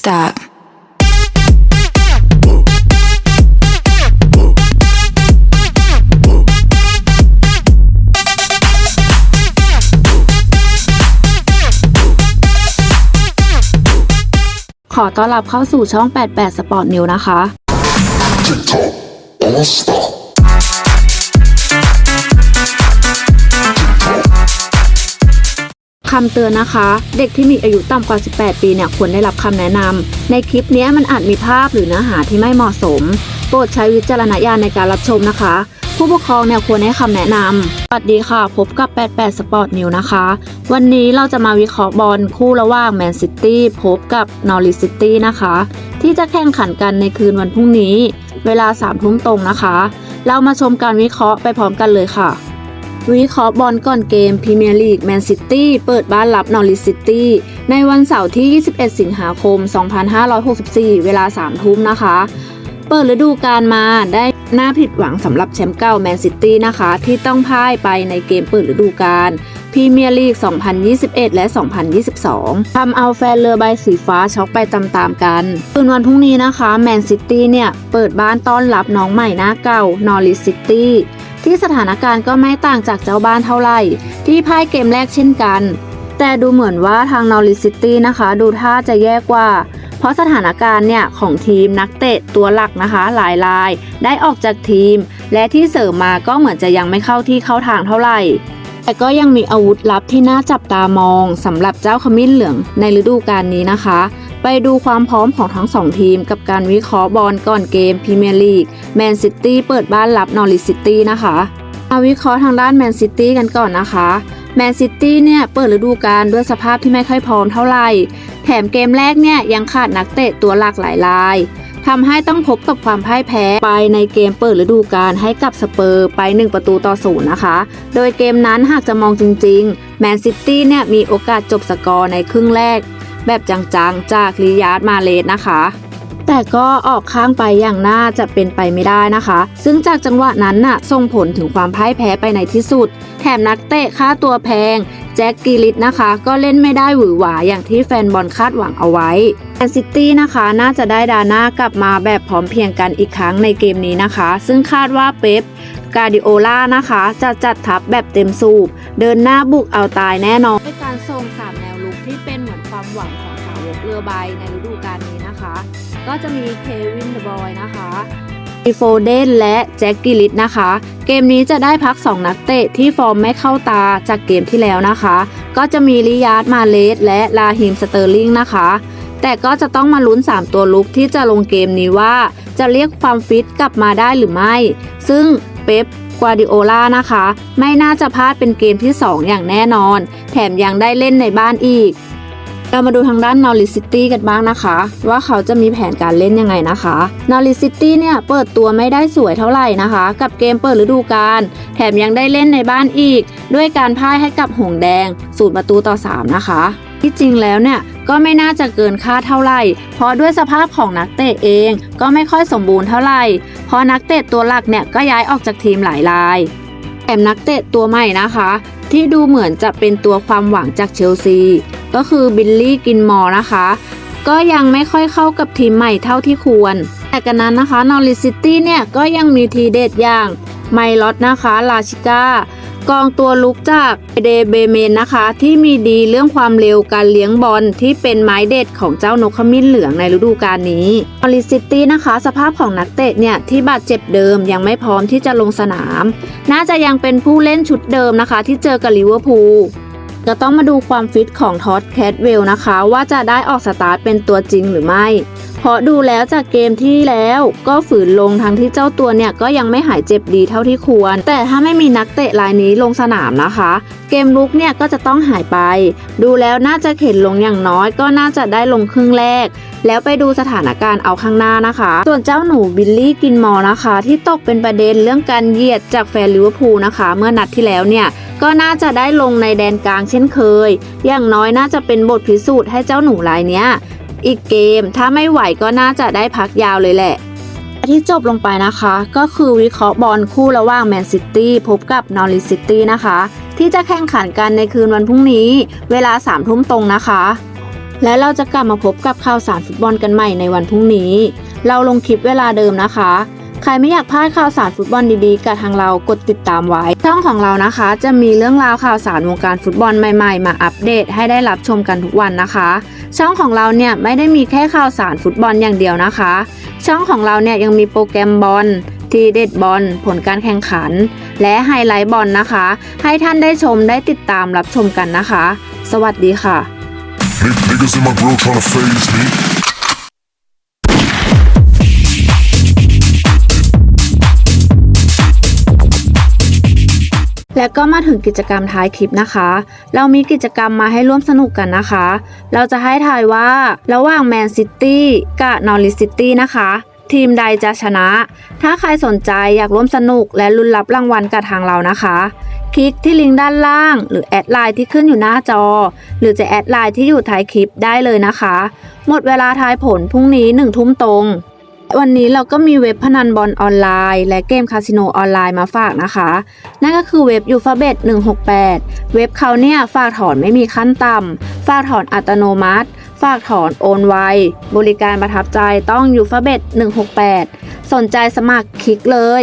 stop. ขอต้อนรับเข้าสู่ช่อง 88 Sport News นะคะ TikTok All Star คำเตือนนะคะ เด็กที่มีอายุต่ำกว่า 18 ปีเนี่ยควรได้รับคำแนะนำในคลิปนี้มันอาจมีภาพหรือเนื้อหาที่ไม่เหมาะสม โปรดใช้วิจารณญาณในการรับชมนะคะ ผู้ปกครองเนี่ยควรให้คำแนะนำสวัสดีค่ะ พบกับ 88 Sport News นะคะ วันนี้เราจะมาวิเคราะห์บอลคู่ระหว่างแมนซิตี้พบกับนอริซิตี้นะคะ ที่จะแข่งขันกันในคืนวันพรุ่งนี้ เวลา3ทุ่มตรงนะคะ เรามาชมการวิเคราะห์ไปพร้อมกันเลยค่ะ วิเคราะห์บอลก่อนเกมพรีเมียร์ลีกแมนซิตี้เปิดบ้านรับนอริซิตี้ในวันเสาร์ที่ 21 สิงหาคม 2564 เวลา 3 ทุ่มนะคะ เปิดฤดูกาลมาได้น่าผิดหวังสำหรับแชมป์เก่าแมนซิตี้นะคะ ที่ต้องพ่ายไปในเกมเปิดฤดูกาลพรีเมียร์ลีก 2021 และ 2022 ทำเอาแฟนเรือใบสีฟ้าช็อกไปตามๆกันคืนวันพรุ่งนี้นะคะ แมนซิตี้เนี่ย เปิดบ้านต้อนรับน้องใหม่หน้าเก่านอริซิตี้ ที่สถานการณ์ก็ไม่ต่างจากเจ้าบ้านเท่าไหร่ ที่พ่ายเกมแรกเช่นกัน แต่ดูเหมือนว่าทางนอริซิตี้นะคะ ดูท่าจะแย่กว่า เพราะสถานการณ์เนี่ยของทีมนักเตะตัวหลักนะคะหลายราย ได้ออกจากทีม และที่เสริมมาก็เหมือนจะยังไม่เข้าที่เข้าทางเท่าไหร่แต่ก็ยังมีอาวุธลับที่น่าจับตามองสำหรับเจ้าขมิ้นเหลืองในฤดูกาลนี้นะคะ ไปดูความพร้อมของทั้งสองทีมกับการวิเคราะห์บอลก่อนเกมพรีเมียร์ลีกแมนซิตี้เปิดบ้านรับนอริซิตี้นะคะมาวิเคราะห์ทางด้านแมนซิตี้กันก่อนนะคะแมนซิตี้เนี่ยเปิดฤดูกาลด้วยสภาพที่ไม่ค่อยพร้อมเท่าไหร่ แถมเกมแรกเนี่ยยังขาดนักเตะตัวหลักหลายรายทำให้ต้องพบกับความพ่ายแพ้ไปในเกมเปิดฤดูกาลให้กับสเปอร์ไป 1 ประตูต่อศูนย์นะคะ โดยเกมนั้นหากจะมองจริงๆ แมนซิตี้เนี่ยมีโอกาสจบสกอร์ในครึ่งแรก แบบจังๆ จากลียาร์ดมาเลสนะคะ แต่ก็ออกข้างไปอย่างน่าจะเป็นไปไม่ได้นะคะ ซึ่งจากจังหวะนั้นน่ะส่งผลถึงความพ่ายแพ้ไปในที่สุด แถมนักเตะค่าตัวแพงแจ็คกิลิตนะคะ ก็เล่นไม่ได้หวือหวาอย่างที่แฟนบอลคาดหวังเอาไว้แมนซิตี้นะคะน่าจะได้ดาน่ากลับมาแบบพร้อมเพียงกันอีกครั้งในเกมนี้นะคะ ซึ่งคาดว่าเป๊ปกาดิโอล่านะคะ จะจัดทัพแบบเต็มสูบ เดินหน้าบุกเอาตายแน่นอนด้วยการส่งสาม ความหวังของสาวกเรือใบในฤดูกาลนี้นะคะ ก็จะมีเควินเดอะบอยนะคะอีโฟเดนและแจ็คกิลิตนะคะ เกมนี้จะได้พัก 2 นักเตะที่ฟอร์มไม่เข้าตาจากเกมที่แล้วนะคะ ก็จะมีลิยาร์ดมาเลสและลาฮิมสเตอร์ลิงนะคะ แต่ก็จะต้องมาลุ้น 3 ตัวลุกที่จะลงเกมนี้ว่า จะเรียกความฟิตกลับมาได้หรือไม่ ซึ่งเป๊ปกวาดิโอลานะคะ ไม่น่าจะพลาดเป็นเกมที่ 2 อย่างแน่นอน แถมยังได้เล่นในบ้านอีก เรามาดูทางด้านนอริซิตี้กันบ้างนะคะ ว่าเขาจะมีแผนการเล่นยังไงนะคะนอริซิตี้เนี่ยเปิดตัวไม่ได้สวยเท่าไหร่นะคะ กับเกมเปิดฤดูกาลแถมยังได้เล่นในบ้านอีก ด้วยการพ่ายให้กับหงแดงสูตรประตูต่อ 3 นะคะ ที่จริงแล้วเนี่ยก็ไม่น่าจะเกินค่าเท่าไหร่ เพราะด้วยสภาพของนักเตะเองก็ไม่ค่อยสมบูรณ์เท่าไหร่ เพราะนักเตะตัวหลักเนี่ยก็ย้ายออกจากทีมหลายรายแถมนักเตะตัวใหม่นะคะ ที่ดูเหมือนจะเป็นตัวความหวังจากเชลซี ก็คือบิลลี่กินมอร์นะคะ ก็ยังไม่ค่อยเข้ากับทีมใหม่เท่าที่ควร แต่กันนั้นนะคะนอริซิตี้เนี่ยก็ยังมีทีเด็ดอย่างไมลอตนะคะลาชิก้ากองตัวลุกจากเดเบเมนนะคะ ที่มีดีเรื่องความเร็วการเลี้ยงบอลที่เป็นไม้เด็ดของเจ้านกขมิ้นเหลืองในฤดูกาลนี้นอริซิตี้นะคะ สภาพของนักเตะเนี่ย ที่บาดเจ็บเดิมยังไม่พร้อมที่จะลงสนาม น่าจะยังเป็นผู้เล่นชุดเดิมนะคะ ที่เจอกับลิเวอร์พูล ก็ต้องมาดูความฟิตของท็อตแคทเวลนะคะ ว่าจะได้ออกสตาร์ทเป็นตัวจริงหรือไม่ เพราะดูแล้วจากเกมที่แล้วก็ฝืนลงทั้งที่เจ้าตัวเนี่ยก็ยังไม่หายเจ็บดีเท่าที่ควร แต่ถ้าไม่มีนักเตะรายนี้ลงสนามนะคะ เกมลุกเนี่ยก็จะต้องหายไป ดูแล้วน่าจะเข็นลงอย่างน้อยก็น่าจะได้ลงครึ่งแรก แล้วไปดูสถานการณ์เอาข้างหน้านะคะ ส่วนเจ้าหนูบิลลี่กินมอนะคะ ที่ตกเป็นประเด็นเรื่องการเหยียดจากแฟนลิเวอร์พูลนะคะ เมื่อนัดที่แล้วเนี่ยก็น่าจะได้ลงในแดนกลางเช่นเคย อย่างน้อยน่าจะเป็นบทพิสูจน์ให้เจ้าหนูรายเนี้ย อีกเกม ถ้าไม่ไหวก็น่าจะได้พักยาวเลยแหละที่จบลงไปนะคะ ก็คือวิเคราะห์บอลคู่ระหว่างแมนซิตี้พบกับนอริซิตี้นะคะ ที่จะแข่งขันกันในคืนวันพรุ่งนี้ เวลา3ทุ่มตรงนะคะ และเราจะกลับมาพบกับข่าวสารฟุตบอลกันใหม่ในวันพรุ่งนี้ เราลงคลิปเวลาเดิมนะคะ ใครไม่อยากพลาดข่าวสารฟุตบอลดีๆ กับทางเรากดติดตามไว้ ช่องของเรานะคะ จะมีเรื่องราวข่าวสารวงการฟุตบอลใหม่ๆ มาอัปเดตให้ได้รับชมกันทุกวันนะคะ ช่องของเราเนี่ยไม่ได้มีแค่ข่าวสารฟุตบอลอย่างเดียวนะคะ ช่องของเราเนี่ยยังมีโปรแกรมบอลทีเด็ดบอลผลการแข่งขัน และไฮไลท์บอลนะคะ ให้ท่านได้ชมได้ติดตามรับชมกันนะคะ สวัสดีค่ะ และก็มาถึงกิจกรรมท้ายคลิปนะคะ เรามีกิจกรรมมาให้ร่วมสนุกกันนะคะ เราจะให้ทายว่าระหว่างแมนซิตี้กับนอริซิตี้นะคะ ทีมใดจะชนะ ถ้าใครสนใจอยากร่วมสนุกและลุ้นรับรางวัลกับทางเรานะคะ คลิกที่ลิงก์ด้านล่าง หรือแอดไลน์ที่ขึ้นอยู่หน้าจอ หรือจะแอดไลน์ที่อยู่ท้ายคลิปได้เลยนะคะ หมดเวลาทายผลพรุ่งนี้1ทุ่มตรง วันนี้เราก็มีเว็บพนันบอลออนไลน์ และเกมคาสิโนออนไลน์มาฝากนะคะ นั่นก็คือเว็บยูฟาเบต168 เว็บเขาเนี่ยฝากถอนไม่มีขั้นต่ำ ฝากถอนอัตโนมัติ ฝากถอนโอนไว บริการประทับใจต้องยูฟาเบต168 สนใจสมัครคลิกเลย